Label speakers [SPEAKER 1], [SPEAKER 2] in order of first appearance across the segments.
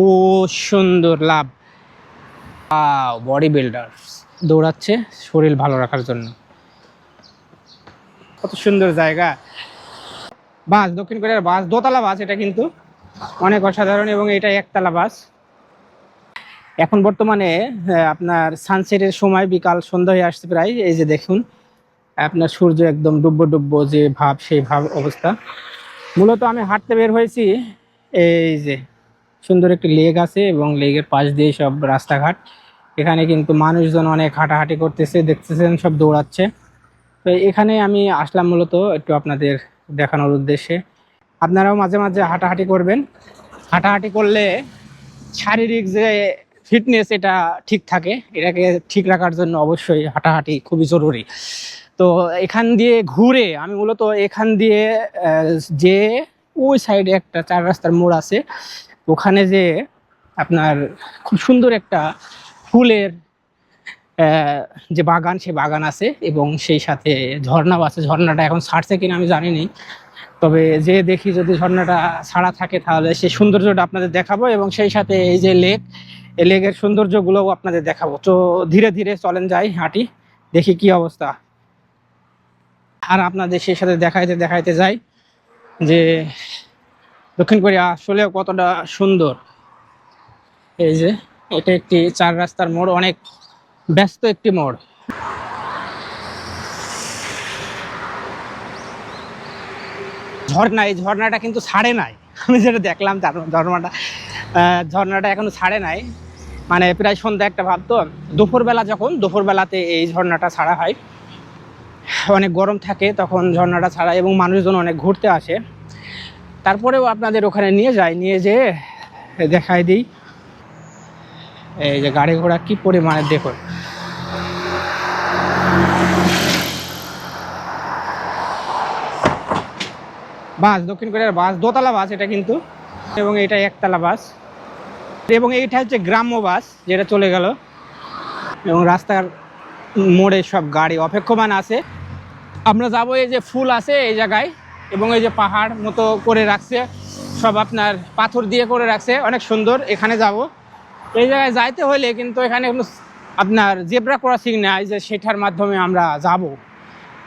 [SPEAKER 1] ও সুন্দর লাভ। Body builder দৌড়াচ্ছে শরীর ভালো রাখার জন্য। কত সুন্দর জায়গা। বাস, দক্ষিণ কোরিয়ার বাস, দোতলা বাস এটা কিন্তু। অনেক অসাধারণ এবং এটা একতলা বাস। এখন বর্তমানে আপনার সানসেটের সময় বিকাল সন্ধ্যা হয়ে আসছে প্রায়। এই যে দেখুন, আপনার সূর্য একদম ডুব্ব ডুব্ব যে ভাব, সেই ভাব অবস্থা। মূলত আমি হাঁটতে বের হয়েছি, এই যে সুন্দর একটি লেক আছে এবং লেকের পাশ দিয়ে সব রাস্তাঘাট। এখানে কিন্তু মানুষজন অনেক হাঁটাহাঁটি করতেছে, দেখতেছেন, সব দৌড়াচ্ছে। তো এখানে আমি আসলাম মূলত একটু আপনাদের দেখানোর উদ্দেশ্যে। আপনারাও মাঝে মাঝে হাঁটাহাঁটি করবেন। হাঁটাহাঁটি করলে শারীরিক যে ফিটনেস, এটা ঠিক থাকে। এটাকে ঠিক রাখার জন্য অবশ্যই হাঁটাহাঁটি খুবই জরুরি। তো এখান দিয়ে ঘুরে আমি মূলত এখান দিয়ে যে ওই সাইডে একটা চার রাস্তার মোড় আছে ওখানে যে আপনার খুব সুন্দর একটা ফুলের যে বাগান, সে বাগান আছে এবং সেই সাথে ঝর্ণাও আছে। ঝর্ণাটা এখন ছাড়ছে কিনা আমি জানি নি তবে যে দেখি যদি ঝর্ণাটা ছাড়া থাকে তাহলে সেই সৌন্দর্যটা আপনাদের দেখাবো এবং সেই সাথে এই যে লেক, এই লেকের সৌন্দর্যগুলোও আপনাদের দেখাবো। তো ধীরে ধীরে চলেন যাই হাঁটি, দেখি কি অবস্থা। আর আপনাদের সেই সাথে দেখাইতে দেখাইতে যাই যে দক্ষিণ কোরিয়া আসলেও কতটা সুন্দর। এই যে, এটা একটি চার রাস্তার মোড়, অনেক ব্যস্ত একটি মোড়। ঝর্ণা, এই ঝর্ণাটা কিন্তু ছাড়ে নাই। আমি যেটা দেখলাম তার ঝর্ণাটা ঝর্ণাটা এখনও ছাড়ে নাই। মানে প্রায় সন্ধ্যা একটা ভাব তো। দুপুরবেলা যখন, দুপুরবেলাতে এই ঝর্ণাটা ছাড়া হয়, অনেক গরম থাকে, তখন ঝর্ণাটা ছাড়া এবং মানুষজন অনেক ঘুরতে আসে। তারপরেও আপনাদের ওখানে নিয়ে যায় নিয়ে যেয়ে দেখাই দিই। এই যে গাড়ি ঘোড়া কি পরিমাণে, দেখুন। বাস, দক্ষিণ কোরিয়ার বাস, দোতলা বাস এটা কিন্তু, এবং এটা একতলা বাস। এবং এইটা হচ্ছে গ্রাম্য বাস, যেটা চলে গেল। এবং রাস্তার মোড়ে সব গাড়ি অপেক্ষমান আছে। আমরা যাব এই যে ফুল আছে এই জায়গায়। এবং এই যে পাহাড় মতো করে রাখছে, সব আপনার পাথর দিয়ে করে রাখছে, অনেক সুন্দর, এখানে যাব। এই জায়গায় যাইতে হলে কিন্তু এখানে কোনো আপনার জেব্রা ক্রসিং নেই যে সেটার মাধ্যমে আমরা যাব।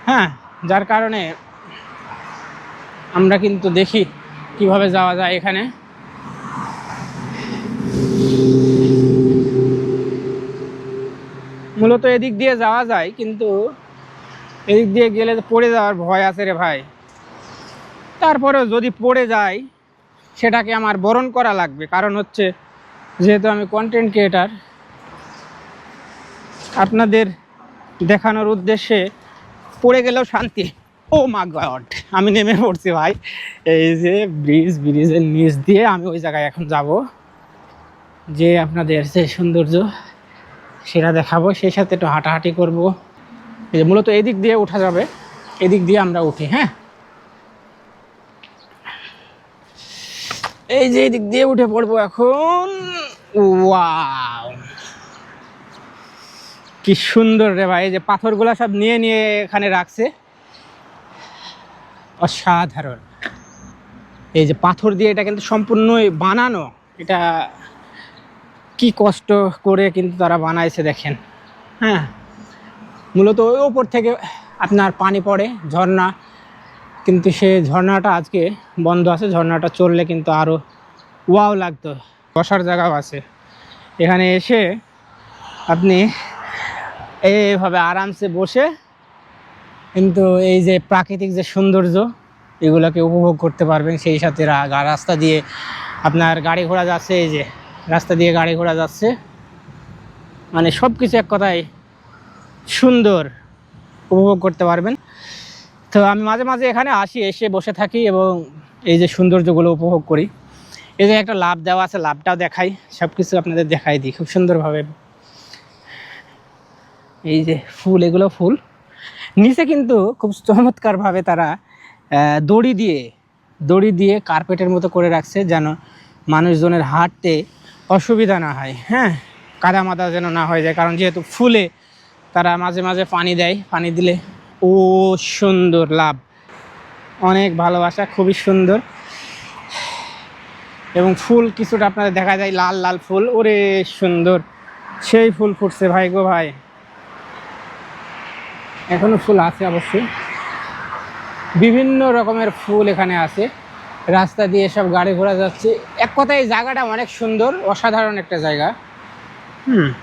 [SPEAKER 1] হ্যাঁ যার কারণে আমরা কিন্তু দেখি কীভাবে যাওয়া যায় এখানে। মূলত এদিক দিয়ে যাওয়া যায়, কিন্তু এদিক দিয়ে গেলে পড়ে যাওয়ার ভয় আছে রে ভাই। তারপরেও যদি পড়ে যায় সেটাকে আমার বরণ করা লাগবে। কারণ হচ্ছে, যেহেতু আমি কন্টেন্ট ক্রিয়েটার আপনাদের দেখানোর উদ্দেশ্যে পড়ে গেলেও শান্তি। ও মা গড আমি নেমে পড়ছি ভাই। এই যে ব্রিজ ব্রিজের নিচ দিয়ে আমি ওই জায়গায় এখন যাব। যে আপনাদের যে সৌন্দর্য, সেটা দেখাবো। সেই সাথে একটু হাঁটাহাঁটি করব। মূলত এদিক দিয়ে ওঠা যাবে। এদিক দিয়ে আমরা উঠি হ্যাঁ? এই যে এদিক দিয়ে উঠে পড়ব এখন। কি সুন্দর রে ভাই যে পাথরগুলো সব নিয়ে নিয়ে এখানে রাখছে। অসাধারণ। এই যে পাথর দিয়ে এটা কিন্তু সম্পূর্ণই বানানো। এটা কি কষ্ট করে কিন্তু তারা বানাইছে দেখেন। হ্যাঁ মূলত ওই ওপর থেকে আপনার পানি পড়ে, ঝর্ণা। কিন্তু সে ঝর্ণাটা আজকে বন্ধ আছে, ঝর্ণাটা চললে কিন্তু আরও ওয়াও লাগতো। বসার জায়গাও আছে। এখানে এসে আপনি এইভাবে আরামসে বসে কিন্তু এই যে প্রাকৃতিক যে সৌন্দর্য, এগুলোকে উপভোগ করতে পারবেন। সেই সাথে রাস্তা দিয়ে আপনার গাড়ি ঘোড়া যাচ্ছে, এই যে রাস্তা দিয়ে গাড়ি ঘোড়া যাচ্ছে। মানে সব কিছু এক কথায় সুন্দর উপভোগ করতে পারবেন। তো আমি মাঝে মাঝে এখানে আসি, এসে বসে থাকি এবং এই যে সৌন্দর্যগুলো উপভোগ করি। এই যে একটা লাভ দেওয়া আছে, লাভটাও দেখাই সব কিছু আপনাদের দেখাই দিই, খুব সুন্দরভাবে। এই যে ফুল, এগুলো ফুল। নিচে কিন্তু খুব চমৎকারভাবে তারা দড়ি দিয়ে দড়ি দিয়ে কার্পেটের মতো করে রাখছে যেন মানুষজনের হাঁটতে অসুবিধা না হয় হ্যাঁ? কাদা মাদা যেন না হয়ে যায়, কারণ যেহেতু ফুলে তারা মাঝে মাঝে পানি দেয়, পানি দিলে ও সুন্দর লাভ। অনেক ভালোবাসা, খুবই সুন্দর। এবং ফুল কিছুটা আপনাদের দেখা যায়, লাল লাল ফুল। ওরে, সুন্দর। সেই ফুল ফুটছে ভাই গো ভাই। এখনও ফুল আছে অবশ্যই। বিভিন্ন রকমের ফুল এখানে আছে। রাস্তা দিয়ে সব গাড়ি ঘোড়া যাচ্ছে। এক কথায় জায়গাটা অনেক সুন্দর, অসাধারণ একটা জায়গা। হুম।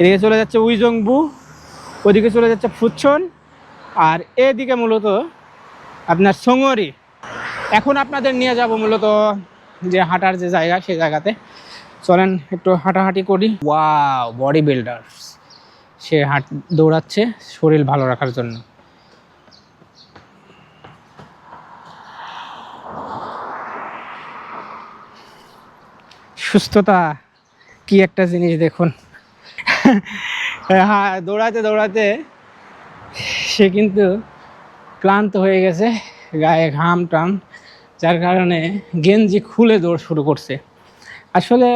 [SPEAKER 1] এদিকে চলে যাচ্ছে উইজংবু ওদিকে চলে যাচ্ছে ফুচ্ছন আর এদিকে মূলত আপনার সোঙরি। এখন আপনাদের নিয়ে যাব মূলত যে হাঁটার যে জায়গা সেই জায়গাতে। চলেন একটু হাঁটাহাঁটি করি। ওয়াও বডি বিল্ডার সে হাঁট দৌড়াচ্ছে শরীর ভালো রাখার জন্য। সুস্থতা কি একটা জিনিস দেখুন। হ্যাঁ দৌড়াতে দৌড়াতে সে কিন্তু ক্লান্ত হয়ে গেছে, গায়ে ঘাম টাম যার কারণে গেঞ্জি খুলে দৌড় শুরু করছে। আসলে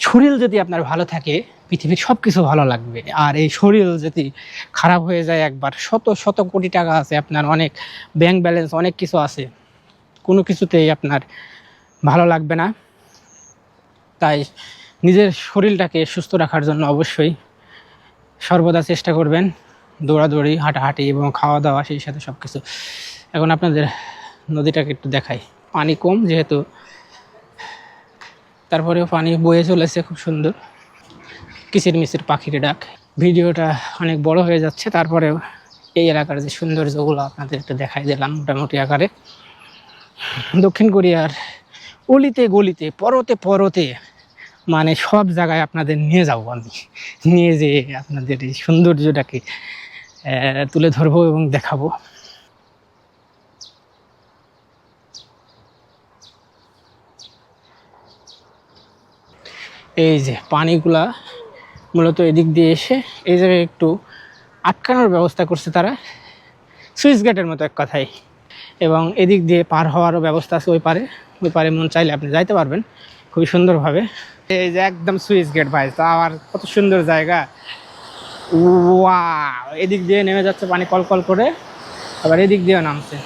[SPEAKER 1] শরীর যদি আপনার ভালো থাকে, পৃথিবীর সব কিছু ভালো লাগবে, আর এই শরীর যদি খারাপ হয়ে যায় একবার, শত শত কোটি টাকা আছে, আপনার অনেক ব্যাংক ব্যালেন্স অনেক কিছু আছে, কোনো কিছুতেই আপনার ভালো লাগবে না। তাই নিজের শরীরটাকে সুস্থ রাখার জন্য অবশ্যই সর্বদা চেষ্টা করবেন দৌড়াদৌড়ি, হাঁটাহাঁটি এবং খাওয়া দাওয়া সেই সাথে সব কিছু এখন আপনাদের নদীটাকে একটু দেখাই। পানি কম যেহেতু, তারপরেও পানি বয়ে চলেছে খুব সুন্দর। কিচির মিচির পাখির ডাক। ভিডিওটা অনেক বড় হয়ে যাচ্ছে, তারপরেও এই এলাকার যে সৌন্দর্যগুলো আপনাদের একটু দেখাই দিলাম মোটামুটি আকারে। দক্ষিণ কোরিয়ার অলিতে গলিতে, পরতে পরতে মানে সব জায়গায় আপনাদের নিয়ে যাব আমি। নিয়ে যেয়ে আপনাদের এই সৌন্দর্যটাকে তুলে ধরবো এবং দেখাবো। এই যে পানিগুলা মূলত এদিক দিয়ে এসে এই জায়গায় একটু আটকানোর ব্যবস্থা করছে তারা। সুইচ গেটের মতো এক কথাই এবং এদিক দিয়ে পার হওয়ারও ব্যবস্থা আছে ওই পারে। ওই পারে মন চাইলে আপনি যাইতে পারবেন। খুবই সুন্দরভাবে। এই যে একদম সুইচ গেট ভাই, তা আবার কত সুন্দর জায়গা। ওয়া এদিক দিয়ে নেমে যাচ্ছে পানি কল কল করে, আবার এদিক দিয়ে নামছে।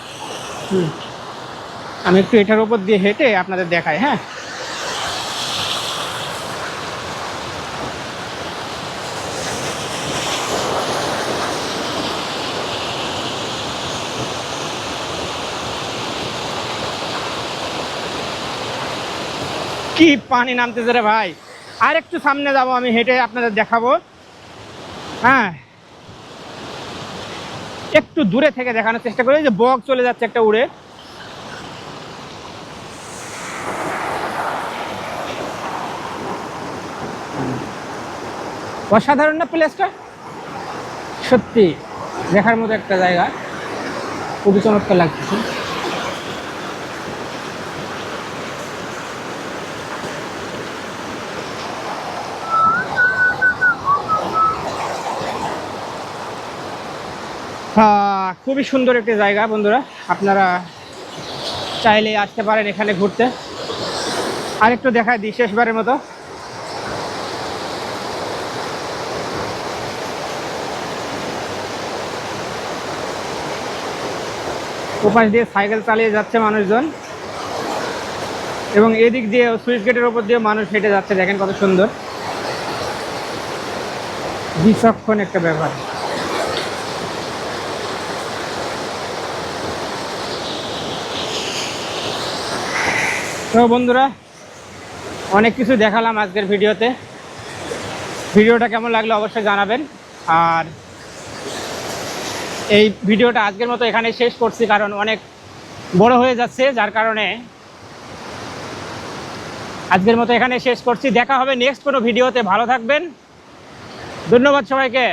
[SPEAKER 1] আমি একটু এটার উপর দিয়ে হেঁটে আপনাদের দেখাই হ্যাঁ? কি পানি নামতেছে রে ভাই? আর একটু সামনে যাব, আমি হেঁটে আপনাদের দেখাবো। হ্যাঁ। একটু দূরে থেকে দেখানোর চেষ্টা করি যে বক চলে যাচ্ছে একটা উড়ে। অসাধারণ না প্লেসটা? সত্যি, দেখার মতো একটা জায়গা। খুবই চমৎকার লাগতেছে। খুবই সুন্দর একটি জায়গা বন্ধুরা। আপনারা চাইলে আসতে পারেন এখানে ঘুরতে। আর একটু দেখায় দিই শেষবারের মতো। ওপাশ দিয়ে সাইকেল চালিয়ে যাচ্ছে মানুষজন। এবং এদিক দিয়ে সুইচ গেটের ওপর দিয়ে মানুষ হেঁটে যাচ্ছে। দেখেন কত সুন্দর। বিচক্ষণ একটা ব্যাপার। তো বন্ধুরা, অনেক কিছু দেখালাম আজকের ভিডিওতে। ভিডিওটা কেমন লাগল অবশ্যই জানাবেন। আর এই ভিডিওটা আজকের মতো এখানে শেষ করছি, কারণ অনেক বড় হয়ে যাচ্ছে, যার কারণে আজকের মতো এখানে শেষ করছি। দেখা হবে নেক্সট কোনো ভিডিওতে। ভালো থাকবেন। ধন্যবাদ সবাইকে।